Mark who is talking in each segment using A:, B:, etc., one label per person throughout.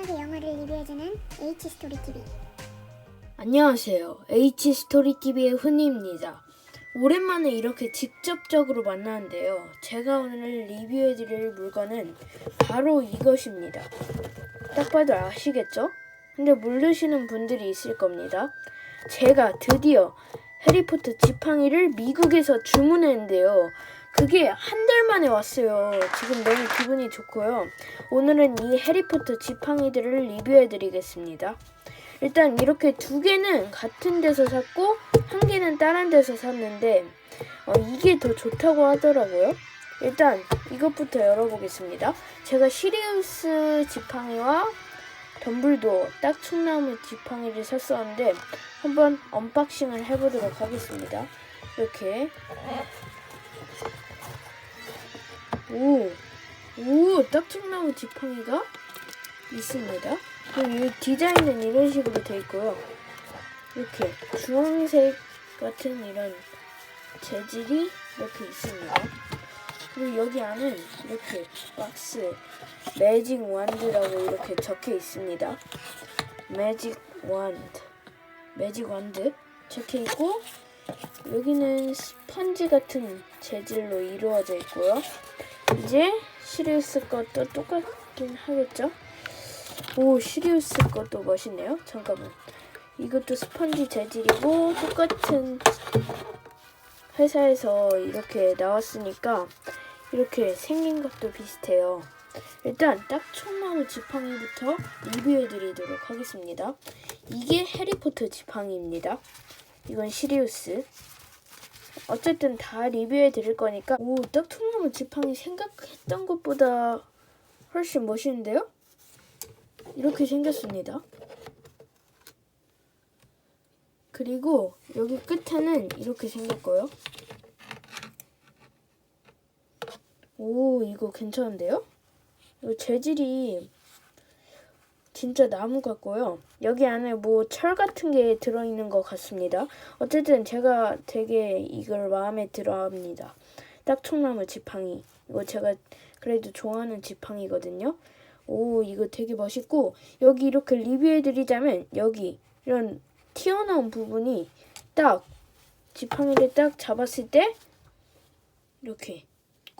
A: 간단하게 영화를 리뷰해주는 H스토리TV
B: 안녕하세요. H스토리TV의 훈이입니다. 오랜만에 이렇게 직접적으로 만나는데요. 제가 오늘 리뷰해드릴 물건은 바로 이것입니다. 딱 봐도 아시겠죠? 근데 모르시는 분들이 있을 겁니다. 제가 드디어 해리포터 지팡이를 미국에서 주문했는데요. 그게 한 달 만에 왔어요. 지금 너무 기분이 좋고요. 오늘은 이 해리포터 지팡이들을 리뷰해드리겠습니다. 일단 이렇게 두 개는 같은 데서 샀고 한 개는 다른 데서 샀는데 어, 이게 더 좋다고 하더라고요. 일단 이것부터 열어보겠습니다. 제가 시리우스 지팡이와 덤블도어 딱충나무 지팡이를 샀었는데 한번 언박싱을 해보도록 하겠습니다. 이렇게 오, 오 딱충나무 지팡이가 있습니다. 그리고 이 디자인은 이런 식으로 돼 있고요. 이렇게 주황색 같은 이런 재질이 이렇게 있습니다. 그리고 여기 안은 이렇게 박스 매직 완드라고 이렇게 적혀 있습니다. 매직 완드, 매직 완드 적혀 있고 여기는 스펀지 같은 재질로 이루어져 있고요. 이제 시리우스 것도 똑같긴 하겠죠? 오 시리우스 것도 멋있네요. 잠깐만. 이것도 스펀지 재질이고 똑같은 회사에서 이렇게 나왔으니까 이렇게 생긴 것도 비슷해요. 일단 딱총나무 지팡이부터 리뷰해드리도록 하겠습니다. 이게 해리포터 지팡이입니다. 이건 시리우스. 어쨌든 다 리뷰해 드릴 거니까 오 딱총나무 지팡이 생각했던 것보다 훨씬 멋있는데요? 이렇게 생겼습니다. 그리고 여기 끝에는 이렇게 생겼고요. 오, 이거 괜찮은데요? 이 재질이 진짜 나무 같고요. 여기 안에 뭐 철 같은 게 들어있는 것 같습니다. 어쨌든 제가 되게 이걸 마음에 들어 합니다. 딱총나무 지팡이. 이거 제가 그래도 좋아하는 지팡이거든요. 오, 이거 되게 멋있고, 여기 이렇게 리뷰해드리자면, 여기 이런 튀어나온 부분이 딱 지팡이를 딱 잡았을 때, 이렇게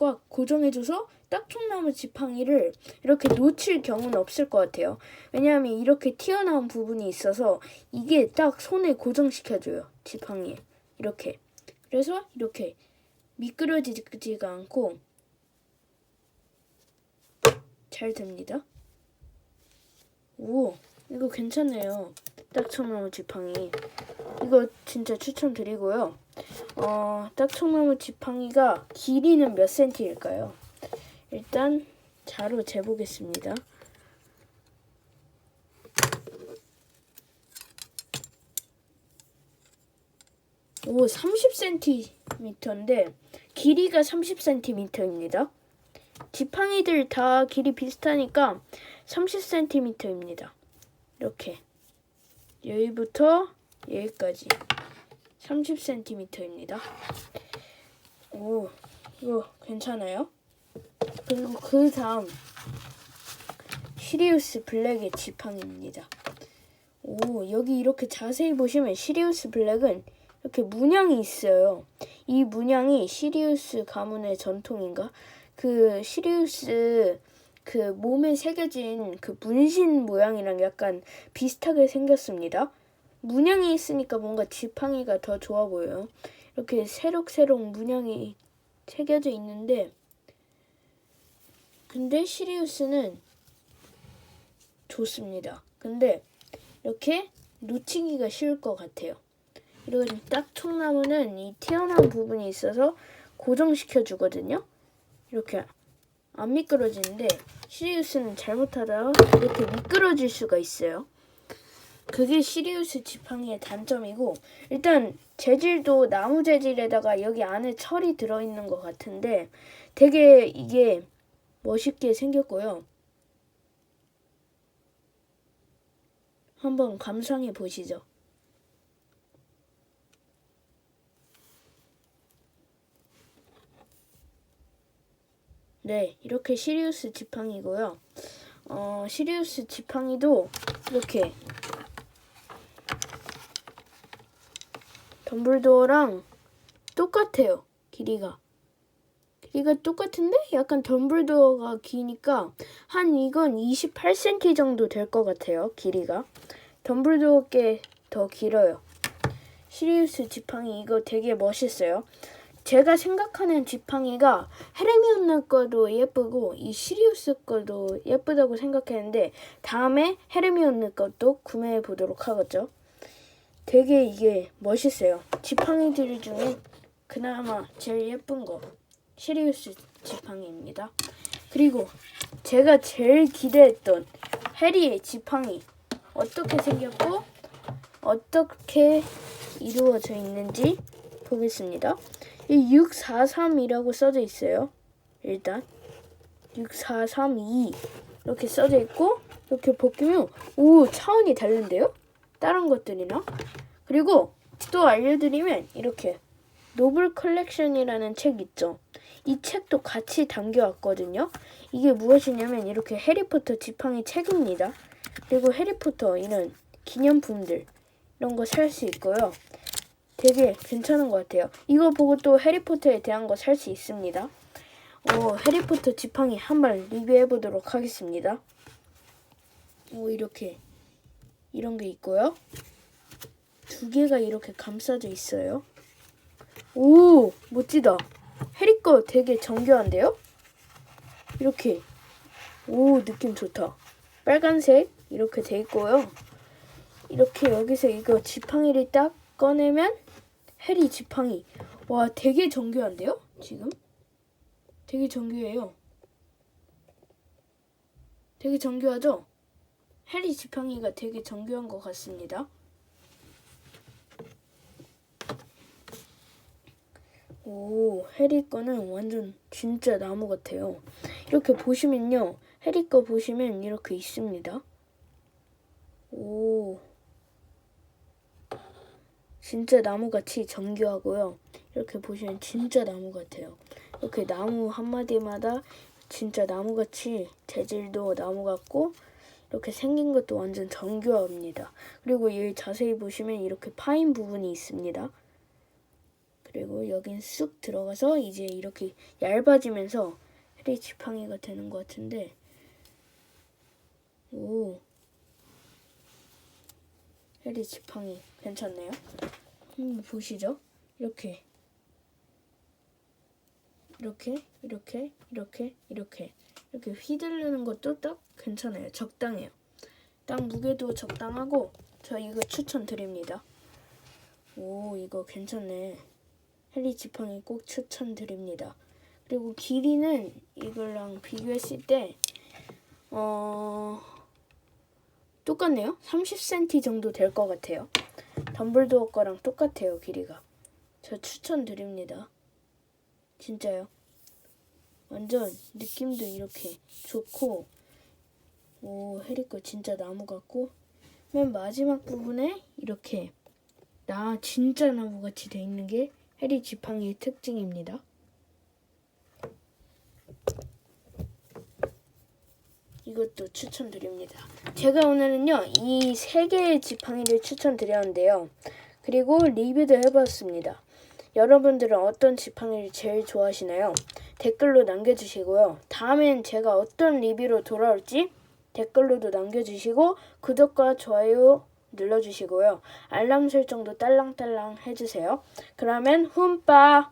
B: 꽉 고정해줘서 딱총나무 지팡이를 이렇게 놓칠 경우는 없을 것 같아요. 왜냐하면 이렇게 튀어나온 부분이 있어서 이게 딱 손에 고정시켜줘요. 지팡이에. 이렇게. 그래서 이렇게 미끄러지지가 않고 잘 됩니다. 오, 이거 괜찮네요. 딱총나무 지팡이. 이거 진짜 추천드리고요. 어, 딱총나무 지팡이가 길이는 몇 센티일까요? 일단 자로 재보겠습니다. 오, 30cm인데 길이가 30cm입니다. 지팡이들 다 길이 비슷하니까 30cm입니다. 이렇게 여기부터 여기까지 30cm입니다. 오, 이거 괜찮아요? 그리고 그 다음 시리우스 블랙의 지팡이입니다. 오, 여기 이렇게 자세히 보시면 시리우스 블랙은 이렇게 문양이 있어요. 이 문양이 시리우스 가문의 전통인가? 그 시리우스 그 몸에 새겨진 그 문신 모양이랑 약간 비슷하게 생겼습니다. 문양이 있으니까 뭔가 지팡이가 더 좋아 보여요. 이렇게 새록새록 문양이 새겨져 있는데 근데 시리우스는 좋습니다. 근데 이렇게 놓치기가 쉬울 것 같아요. 그리고 딱총나무는 이 튀어나온 부분이 있어서 고정시켜 주거든요. 이렇게 안 미끄러지는데 시리우스는 잘못하다가 이렇게 미끄러질 수가 있어요. 그게 시리우스 지팡이의 단점이고 일단 재질도 나무 재질에다가 여기 안에 철이 들어있는 것 같은데 되게 이게 멋있게 생겼고요. 한번 감상해 보시죠. 네, 이렇게 시리우스 지팡이고요. 어, 시리우스 지팡이도 이렇게 덤블도어랑 똑같아요. 길이가. 길이가 똑같은데 약간 덤블도어가 기니까 한 이건 28cm 정도 될 것 같아요. 길이가. 덤블도어 께 더 길어요. 시리우스 지팡이 이거 되게 멋있어요. 제가 생각하는 지팡이가 헤르미온느 거도 예쁘고 이 시리우스 거도 예쁘다고 생각했는데 다음에 헤르미온느 것도 구매해 보도록 하겠죠. 되게 이게 멋있어요. 지팡이들 중에 그나마 제일 예쁜 거 시리우스 지팡이입니다. 그리고 제가 제일 기대했던 해리의 지팡이 어떻게 생겼고 어떻게 이루어져 있는지 보겠습니다. 이 643이라고 써져 있어요. 일단 6432 이렇게 써져 있고 이렇게 벗기면 오 차원이 다른데요? 다른 것들이랑 그리고 또 알려드리면 이렇게 노블 컬렉션이라는 책 있죠. 이 책도 같이 담겨왔거든요. 이게 무엇이냐면 이렇게 해리포터 지팡이 책입니다. 그리고 해리포터 이런 기념품들 이런 거 살 수 있고요. 되게 괜찮은 것 같아요. 이거 보고 또 해리포터에 대한 거 살 수 있습니다. 오, 해리포터 지팡이 한번 리뷰해 보도록 하겠습니다. 오, 이렇게 이런 게 있고요. 두 개가 이렇게 감싸져 있어요. 오, 멋지다. 해리 거 되게 정교한데요? 이렇게. 오, 느낌 좋다. 빨간색 이렇게 돼 있고요. 이렇게 여기서 이거 지팡이를 딱 꺼내면 해리 지팡이. 와, 되게 정교한데요? 지금? 되게 정교해요. 되게 정교하죠? 해리 지팡이가 되게 정교한 것 같습니다. 오, 해리 거는 완전 진짜 나무 같아요. 이렇게 보시면요. 해리 거 보시면 이렇게 있습니다. 오. 진짜 나무같이 정교하고요. 이렇게 보시면 진짜 나무 같아요. 이렇게 나무 한마디마다 진짜 나무같이 재질도 나무 같고 이렇게 생긴 것도 완전 정교합니다. 그리고 여기 자세히 보시면 이렇게 파인 부분이 있습니다. 그리고 여긴 쑥 들어가서 이제 이렇게 얇아지면서 해리 지팡이가 되는 것 같은데 오 해리 지팡이 괜찮네요. 한번 보시죠. 이렇게 이렇게 이렇게 이렇게 이렇게 이렇게 휘두르는 것도 딱 괜찮아요. 적당해요. 딱 무게도 적당하고 저 이거 추천드립니다. 오 이거 괜찮네. 해리 지팡이 꼭 추천드립니다. 그리고 길이는 이거랑 비교했을 때 어. 똑같네요. 30cm 정도 될 것 같아요. 덤블도어 거랑 똑같아요, 길이가. 저 추천드립니다. 진짜요. 완전 느낌도 이렇게 좋고, 오, 해리 거 진짜 나무 같고, 맨 마지막 부분에 이렇게 나 진짜 나무 같이 돼 있는 게 해리 지팡이의 특징입니다. 이것도 추천드립니다. 제가 오늘은요, 이 세 개의 지팡이를 추천드렸는데요. 그리고 리뷰도 해봤습니다. 여러분들은 어떤 지팡이를 제일 좋아하시나요? 댓글로 남겨주시고요. 다음엔 제가 어떤 리뷰로 돌아올지 댓글로도 남겨주시고, 구독과 좋아요 눌러주시고요. 알람 설정도 딸랑딸랑 해주세요. 그러면 훔빠!